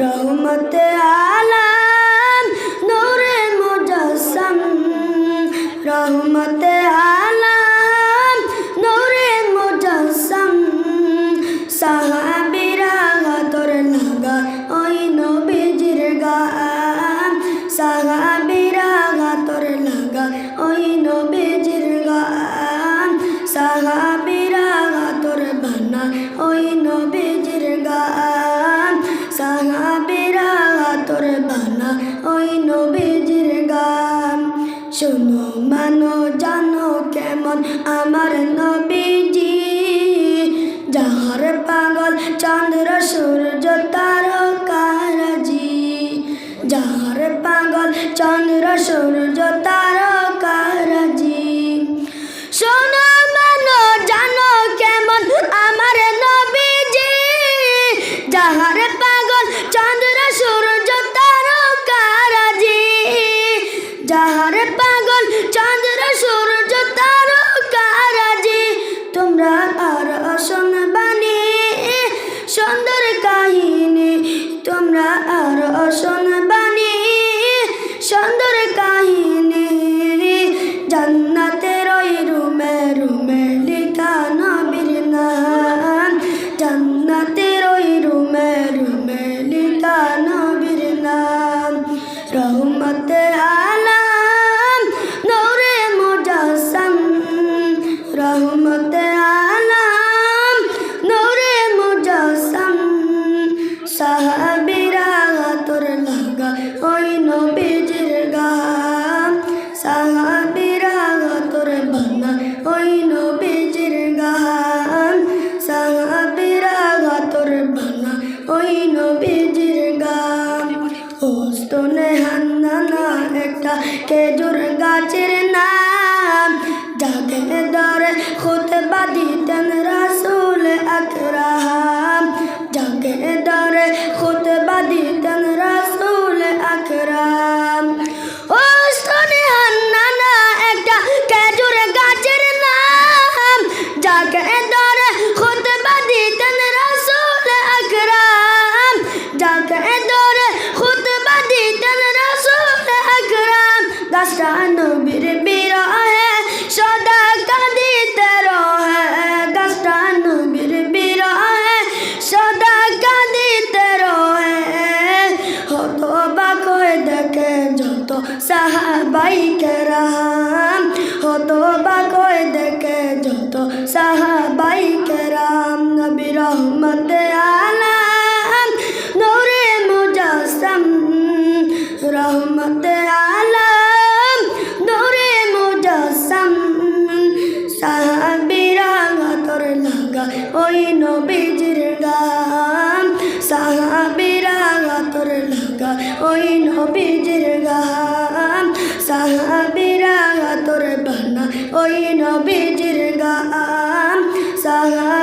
রহমতে আলাম নূরে মুজাসসাম। রহমতে আলাম নূরে মুজাসসাম। সাহাবীরা তোর লাগা ওই নবীজির গান সাহাবীরা তোর লাগা ওই নবীজির গান সাহাবীরা তোর বানা, ওই নবীজির গান সাহাবীরা তোর বানা ওই নবীজির গান। শোনো, মানো, জানো কেমন আমার নবীজি। যাহার পাগল চন্দ্র, সূর্য, তারকারাজি। যাহার পাগল চন্দ্র, সূর্য তারকারাজি কাহিনী, তোমরা আর অসন বাণী, সুন্দর কাহিনী। জান্নাতের ওই রুমে রুমে লিখা নবীর নাম। জান্নাতের ওই রুমে রুমে লিখা নবীর নাম। রহমতে আলাম ওই নবীজির গাম সাহাবীরা তোর বানা ওই নবীজির গাম সাহাবীরা তোর বানা ওই নবীজির গাম ওস্তনে হান্নানা একটা খেজুর গাছের গাছটা নবীর বিরহে সদা কাঁদিতে রহে গাছটা নবীর বিরহে সদা কাঁদিতে রহে হতো বাকয় দেখে যত সাহাবাই কেরাম হতো বাকয় দেখে যত সাহাবাই কেরাম নবী রহমতে আলাম ওই নবীজির গাম সাহাবিরা তোর লাগা, ওই নবীজির গাম সাহাবিরা তোর বানা, ওই নবীজির গাম সাহা